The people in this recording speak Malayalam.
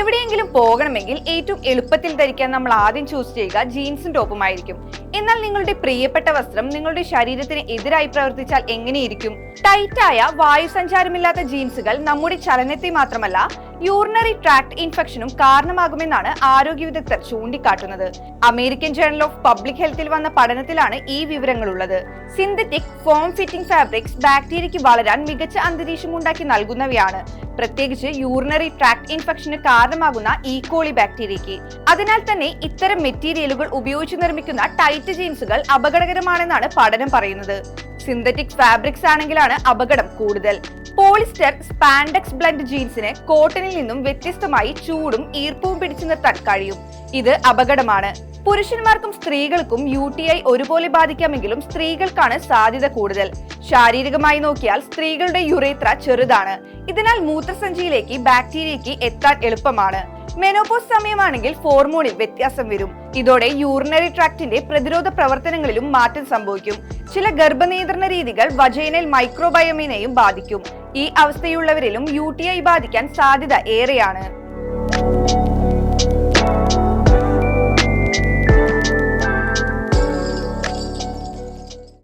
എവിടെയെങ്കിലും പോകണമെങ്കിൽ ഏറ്റവും എളുപ്പത്തിൽ ധരിക്കാൻ നമ്മൾ ആദ്യം ചൂസ് ചെയ്യുക ജീൻസും ടോപ്പുമായിരിക്കും എന്നാൽ നിങ്ങളുടെ പ്രിയപ്പെട്ട വസ്ത്രം നിങ്ങളുടെ ശരീരത്തിന് എതിരായി പ്രവർത്തിച്ചാൽ എങ്ങനെയിരിക്കും? ടൈറ്റായ വായുസഞ്ചാരമില്ലാത്ത ജീൻസുകൾ നമ്മുടെ ചലനത്തെ മാത്രമല്ല യൂറിനറി ട്രാക്ട് ഇൻഫെക്ഷനും കാരണമാകുമെന്നാണ് ആരോഗ്യ വിദഗ്ധർ ചൂണ്ടിക്കാട്ടുന്നത്. അമേരിക്കൻ ജേണൽ ഓഫ് പബ്ലിക് ഹെൽത്തിൽ വന്ന പഠനത്തിലാണ് ഈ വിവരങ്ങൾ ഉള്ളത് സിന്തറ്റിക് ഫോം ഫിറ്റിംഗ് ഫാബ്രിക്സ് ബാക്ടീരിയയ്ക്ക് വളരാൻ മികച്ച അന്തരീക്ഷം ഉണ്ടാക്കി നൽകുന്നവയാണ്. പ്രത്യേകിച്ച് യൂറിനറി ട്രാക്ട് ഇൻഫെക്ഷന് കാരണമാകുന്ന ഈക്കോളി ബാക്ടീരിയയ്ക്ക് അതിനാൽ തന്നെ ഇത്തരം മെറ്റീരിയലുകൾ ഉപയോഗിച്ച് നിർമ്മിക്കുന്ന ടൈറ്റ് ജീൻസുകൾ അപകടകരമാണെന്നാണ് പഠനം പറയുന്നത്. സിന്തറ്റിക് ഫാബ്രിക്സ് ആണെങ്കിലാണ് അപകടം കൂടുതൽ. പോളിസ്റ്റർ സ്പാൻഡക്സ് ബ്ലഡ് ജീൻസിന് കോട്ടണിൽ നിന്നും വ്യത്യസ്തമായി ചൂടും ഈർപ്പവും പിടിച്ചു നിർത്താൻ കഴിയും. ഇത് അപകടമാണ്. പുരുഷന്മാർക്കും സ്ത്രീകൾക്കും യു ടി ഐ ഒരുപോലെ ബാധിക്കാമെങ്കിലും സ്ത്രീകൾക്കാണ് സാധ്യത കൂടുതൽ. ശാരീരികമായി നോക്കിയാൽ സ്ത്രീകളുടെ യുറേത്ര ചെറുതാണ്. ഇതിനാൽ മൂത്രസഞ്ചിയിലേക്ക് ബാക്ടീരിയയ്ക്ക് എത്താൻ എളുപ്പമാണ്. മെനോപോസ് സമയമാണെങ്കിൽ ഹോർമോണിൽ വ്യത്യാസം വരും. ഇതോടെ യൂറിനറി ട്രാക്റ്റിന്റെ പ്രതിരോധ പ്രവർത്തനങ്ങളിലും മാറ്റം സംഭവിക്കും. ചില ഗർഭനിയന്ത്രണ രീതികൾ വജൈനൽ മൈക്രോബയോമിനെയും ബാധിക്കും. ഈ അവസ്ഥയുള്ളവരിലും യു ബാധിക്കാൻ സാധ്യത ഏറെയാണ്.